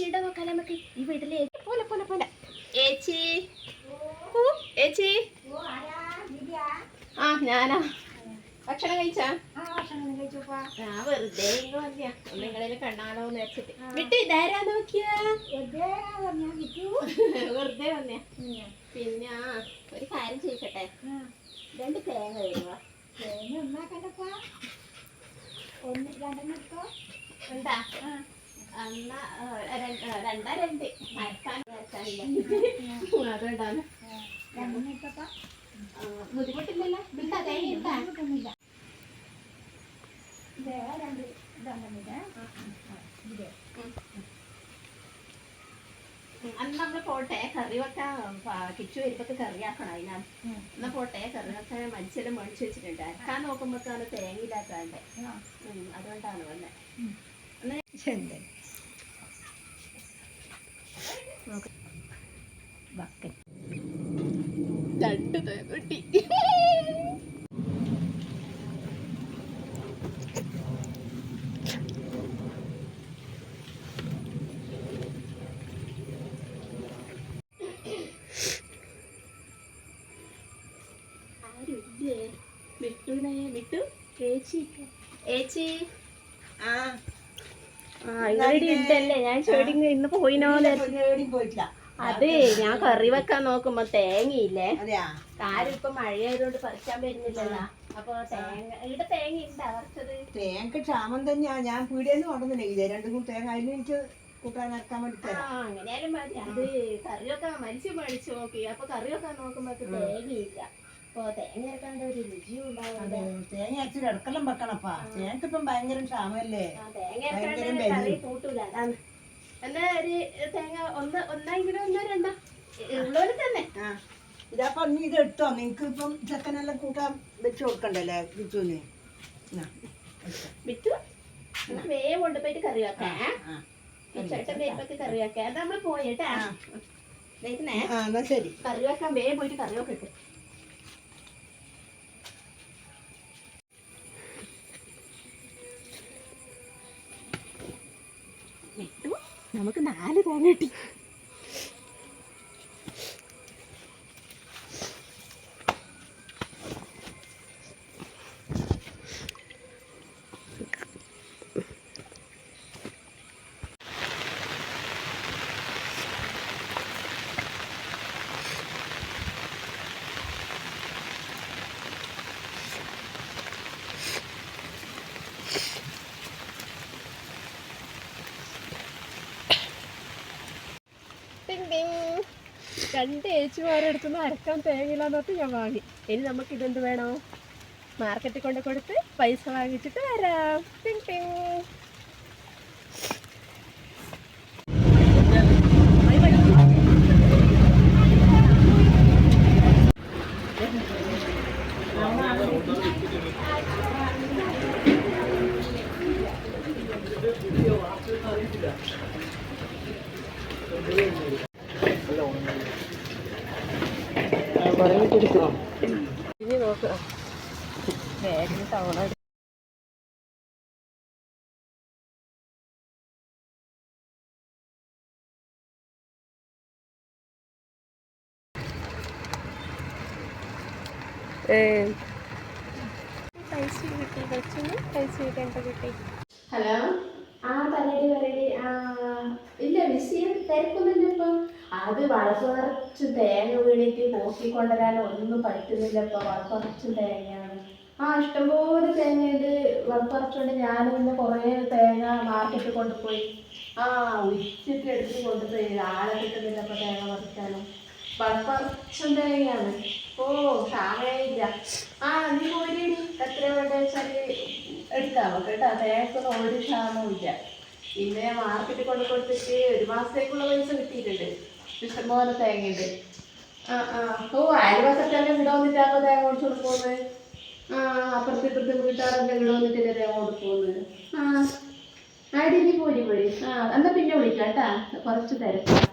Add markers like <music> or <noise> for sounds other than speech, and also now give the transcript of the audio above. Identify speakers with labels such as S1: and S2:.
S1: നോക്കാൻ നമുക്ക് ഈ വീട്ടിലെ പോലെ പോലെ പോലെ. ഏച്ചി. ഏച്ചി. ആ ഞാനാ. ഭക്ഷണം കഴിച്ചാ? ഞാൻ വെറുതെ ഇങ്ങ് വന്നയാ. നിങ്ങളിൽ കണ്ണാലോ എന്ന് വെച്ചിട്ട് വിട്ട് ഇതാരാ നോക്കിയാ? വെറുതെ <laughs> പിന്നെ ഒരു കാര്യം ചോദിക്കട്ടെ? രണ്ട് തേങ്ങ വരുവാ ഒന്നാക്കണ്ടപ്പാ ഒന്ന് ആ, രണ്ട്- ആ, രണ്ടാ രണ്ട്. അന്ന് നമ്മൾ പോട്ടെ കറി വെക്കാൻ കിച്ചു വരുമ്പോ കറി ആക്കണം അതിനാണ് എന്നാ പോട്ടെ കറി വെക്കാൻ മനുഷ്യരെ മേടിച്ചു വെച്ചിട്ടുണ്ട്. അരക്കാൻ നോക്കുമ്പോഴാണ് അതുകൊണ്ടാണ് ഇല്ലാത്തതിന്റെ അതുകൊണ്ടാണ് വന്നെ രണ്ട് ആരുമില്ലേ മിട്ടുനെ മിട്ടു ഏച്ചി ഏച്ചി
S2: ആ.
S1: ഇവിടെ ഉണ്ടല്ലേ ഞാൻ ചെടി ഇന്ന് പോയിനോന്ന്
S2: പോയിട്ടില്ല.
S1: അതെ ഞാൻ കറി വെക്കാൻ നോക്കുമ്പോ തേങ്ങയില്ലേ? ആരും ഇപ്പൊ മഴയായതുകൊണ്ട് പറിക്കാൻ വരുന്നില്ലല്ലോ അപ്പൊ തേങ്ങ ഇവിടെ തേങ്ങ ഉണ്ടാ പറിച്ചത്?
S2: തേങ്ങക്ക് ക്ഷാമം തന്നെയാ. ഞാൻ പീടിയെന്ന് കൊണ്ടുവന്നില്ല ഇതേ രണ്ടും കൂടി തേങ്ങ അതിന് എനിക്ക് കൂട്ടാൻ ഇറക്കാൻ വേണ്ടി
S1: ആ അങ്ങനെയാലും മതി. അത് കറി വെക്കാൻ മനുഷ്യ മേടിച്ചു നോക്കി. അപ്പൊ കറി വെക്കാൻ നോക്കുമ്പോ തേങ്ങയില്ല. തേങ്ങ
S2: തേങ്ങ അരച്ചിട്ട് ഇടക്കെല്ലാം വെക്കണപ്പാ തേങ്ങക്ക് ഇപ്പം ഭയങ്കര ക്ഷാമല്ലേ?
S1: തേങ്ങ
S2: ഭയങ്കര
S1: എന്നാ ഒരു തേങ്ങ ഒന്ന് ഒന്നെങ്കിലും ഒന്നോ രണ്ടോ? ഉള്ളോര് തന്നെ.
S2: ഇതപ്പൊ നീ ഇത് എടുത്തോ? നിനക്ക് ഇപ്പം ചക്കനെല്ലാം കൂട്ടാൻ വെച്ച് കൊടുക്കണ്ടല്ലേ ബിച്ചുവിന്.
S1: വിറ്റു വേഗം കൊണ്ടുപോയിട്ട് കറി വെക്കാം. ചേട്ടൻ വരുമ്പോ കറി വെക്കാം. അത് നമ്മൾ പോയിട്ടാ
S2: ശരി.
S1: കറി വെക്കാൻ വേഗം പോയിട്ട് കറി വെക്കട്ടെ നമുക്ക് നാല് തേങ്ങ കിട്ടി ടിങ് ടിങ്. രണ്ട് ഏച്ചുമാരെടുത്തുനിന്ന് അരക്കാൻ തേങ്ങയില്ലാന്ന് പറഞ്ഞ് ഞാൻ വാങ്ങി. ഇനി നമുക്ക് ഇതെന്ത് വേണോ? മാർക്കറ്റിൽ കൊണ്ട് കൊടുത്ത് പൈസ വാങ്ങിച്ചിട്ട് വരാം. ടിങ് ടിങ്. ഇനി നോക്കുക വേഗം കിട്ടി? ഹലോ? ആ പറയടി പറയടി. ആ ഇല്ല വിഷയം തിരക്കൊന്നുമില്ല ഇപ്പൊ. അത് വളർച്ച കുറച്ച് തേങ്ങ വീണിട്ട് പോക്കിക്കൊണ്ടുവരാൻ ഒന്നും പറ്റുന്നില്ല ഇപ്പൊ. വളർച്ച തേങ്ങയാണ്. ആ ഇഷ്ടംപോലെ തേങ്ങയുണ്ട് വളർച്ചോണ്ട് ഞാൻ ഇന്ന് കുറേ തേങ്ങ മാർക്കറ്റിൽ കൊണ്ടുപോയി. ആ ഉച്ചിട്ട് എടുത്ത് കൊണ്ടുപോയി. ആളെ കിട്ടുന്നില്ല ഇപ്പൊ തേങ്ങ പറിക്കാനും. വളർച്ചം തേങ്ങയാണ്. ഓ ക്ഷാമയില്ല ആ നീ പോരി എത്ര വേണ്ട വെച്ചാൽ എടുക്കാം കേട്ടോ തേങ്ങക്കൊന്നും ഒരു ക്ഷാമവും ഇല്ല. പിന്നെ മാർക്കറ്റിൽ കൊണ്ട് കൊടുത്തിട്ട് ഒരു മാസത്തേക്കുള്ള പൈസ കിട്ടിയിട്ടുണ്ട്. ഇഷ്ടംപോലെ തേങ്ങയുണ്ട്. ആ ആ. ഓ അയൽവക്കത്തെല്ലാം ഇവിടെ വന്നിട്ടാകുമ്പോൾ തേങ്ങ കൊടുത്തു കൊടുക്കുന്നത് ആ അപ്പുറത്ത് ഇപ്പുറത്ത് വീട്ടുകാരെല്ലാം ഇവിടെ വന്നിട്ടല്ലേ തേങ്ങ കൊടുക്കുന്നത് ആ. ആടി നീ പോരി പോരി. ആ എന്നാ പിന്നെ വിളിക്കാം കേട്ടാ കുറച്ച് തിരക്കാം.